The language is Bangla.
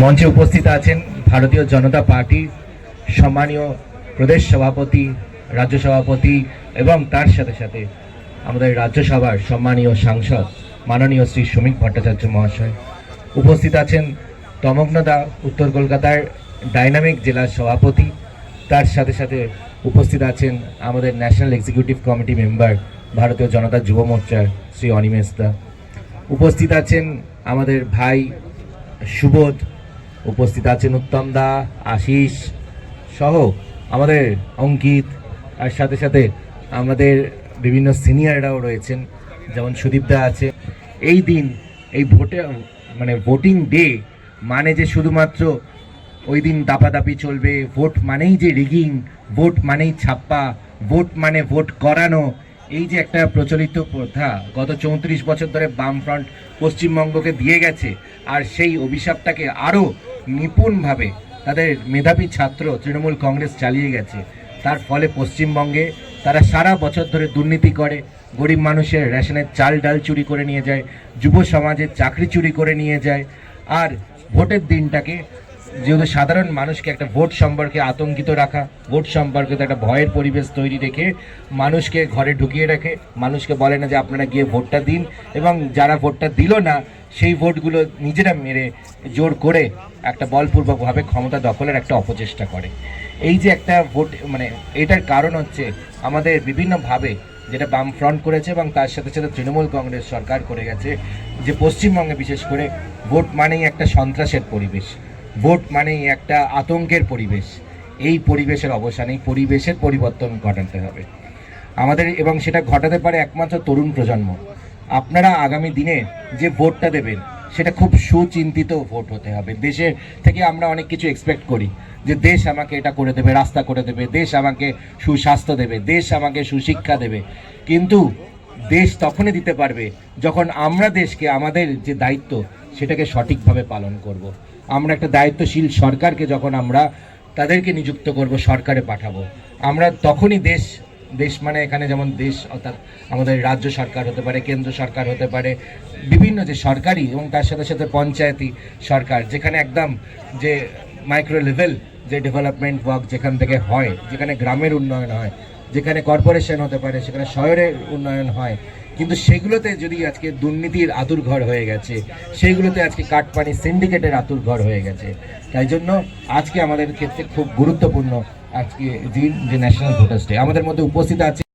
মঞ্চে উপস্থিত আছেন ভারতীয় জনতা পার্টির সম্মানীয় প্রদেশ সভাপতি, রাজ্য সভাপতি এবং তার সাথে সাথে আমাদের রাজ্যসভার সম্মানীয় সাংসদ মাননীয় শ্রী শ্রমিক ভট্টাচার্য মহাশয়। উপস্থিত আছেন তমগ্নদা উত্তর কলকাতার ডাইনামিক জেলার সভাপতি। তার সাথে সাথে উপস্থিত আছেন আমাদের ন্যাশনাল এক্সিকিউটিভ কমিটি মেম্বার ভারতীয় জনতা যুব মোর্চার শ্রী অনিমেষ দা। উপস্থিত আছেন আমাদের ভাই সুবোধ, উপস্থিত আছেন উত্তম দা, আশিস সহ আমাদের অঙ্কিত। আর সাথে সাথে আমাদের বিভিন্ন সিনিয়ররাও রয়েছেন, যেমন সুদীপ দা আছে। এই দিন, এই ভোটে মানে ভোটিং ডে মানে যে শুধুমাত্র ওই দিন দাপাদাপি চলবে ভোট মানেই যে রিগিং ভোট মানেই ছাপ্পা ভোট মানে ভোট করানো এই যে একটা প্রচলিত প্রথা গত চৌত্রিশ বছর ধরে বামফ্রন্ট পশ্চিমবঙ্গকে দিয়ে গেছে, আর সেই অভিশাপটাকে আরও নিপুণভাবে তাদের মেধাবী ছাত্র তৃণমূল কংগ্রেস চালিয়ে গেছে। তার ফলে পশ্চিমবঙ্গে তারা সারা বছর ধরে দুর্নীতি করে, গরিব মানুষের রেশনের চাল ডাল চুরি করে নিয়ে যায়, যুব সমাজের চাকরি চুরি করে নিয়ে যায়, আর ভোটের দিনটাকে যেহেতু সাধারণ মানুষকে একটা ভোট সম্পর্কে আতঙ্কিত রাখা, ভোট সম্পর্কে একটা ভয়ের পরিবেশ তৈরি রেখে মানুষকে ঘরে ঢুকিয়ে রাখে, মানুষকে বলে না যে আপনারা গিয়ে ভোটটা দিন এবং যারা ভোটটা দিল না, সেই ভোটগুলো নিজেরা মেরে জোর করে একটা বলপূর্বকভাবে ক্ষমতা দখলের একটা অপচেষ্টা করে। এই যে একটা ভোট মানে এটার কারণ হচ্ছে আমাদের বিভিন্নভাবে যেটা বাম ফ্রন্ট করেছে এবং তার সাথে সাথে তৃণমূল কংগ্রেস সরকার করে গেছে, যে পশ্চিমবঙ্গে বিশেষ করে ভোট মানেই একটা সন্ত্রাসের পরিবেশ। ভোট মানেই একটা আতঙ্কের পরিবেশ। এই পরিবেশের অবসান, এই পরিবেশের পরিবর্তন ঘটাতে হবে। আমাদের এবং সেটা ঘটাতে পারে একমাত্র তরুণ প্রজন্ম। আপনারা আগামী দিনে যে ভোটটা দেবেন, সেটা খুব সুচিন্তিত ভোট হতে হবে। দেশের থেকে আমরা অনেক কিছু এক্সপেক্ট করি যে দেশ আমাকে এটা করে দেবে, রাস্তা করে দেবে, দেশ আমাকে সুস্বাস্থ্য দেবে, দেশ আমাকে সুশিক্ষা দেবে। কিন্তু দেশ তখনই দিতে পারবে যখন আমরা দেশকে, আমাদের যে দায়িত্ব সেটাকে সঠিকভাবে পালন করব। আমরা একটা দায়িত্বশীল সরকারকে যখন আমরা তাদেরকে নিযুক্ত করব, সরকারে পাঠাবো, আমরা তখনই দেশ দেশ মানে এখানে যেমন দেশ অর্থাৎ আমাদের রাজ্য সরকার হতে পারে, কেন্দ্র সরকার হতে পারে, বিভিন্ন যে সরকারি এবং তার সাথে সাথে পঞ্চায়েতি সরকার, যেখানে একদম যে মাইক্রো লেভেল যে ডেভেলপমেন্ট ওয়ার্ক যেখান থেকে হয়, যেখানে গ্রামের উন্নয়ন হয় যেখানে কর্পোরেশন হতে পারে, সেখানে শহরের উন্নয়ন হয়। কিন্তু সেগুলোতে যদি আজকে দুর্নীতির আতুর ঘর হয়ে গেছে সেইগুলোতে আজকে কাঠপানি সিন্ডিকেটের আতুর ঘর হয়ে গেছে। তাই জন্য আজকে আমাদের ক্ষেত্রে খুব গুরুত্বপূর্ণ আজকে দিন যে ন্যাশনাল ভোটার্স ডে আমাদের মধ্যে উপস্থিত আছে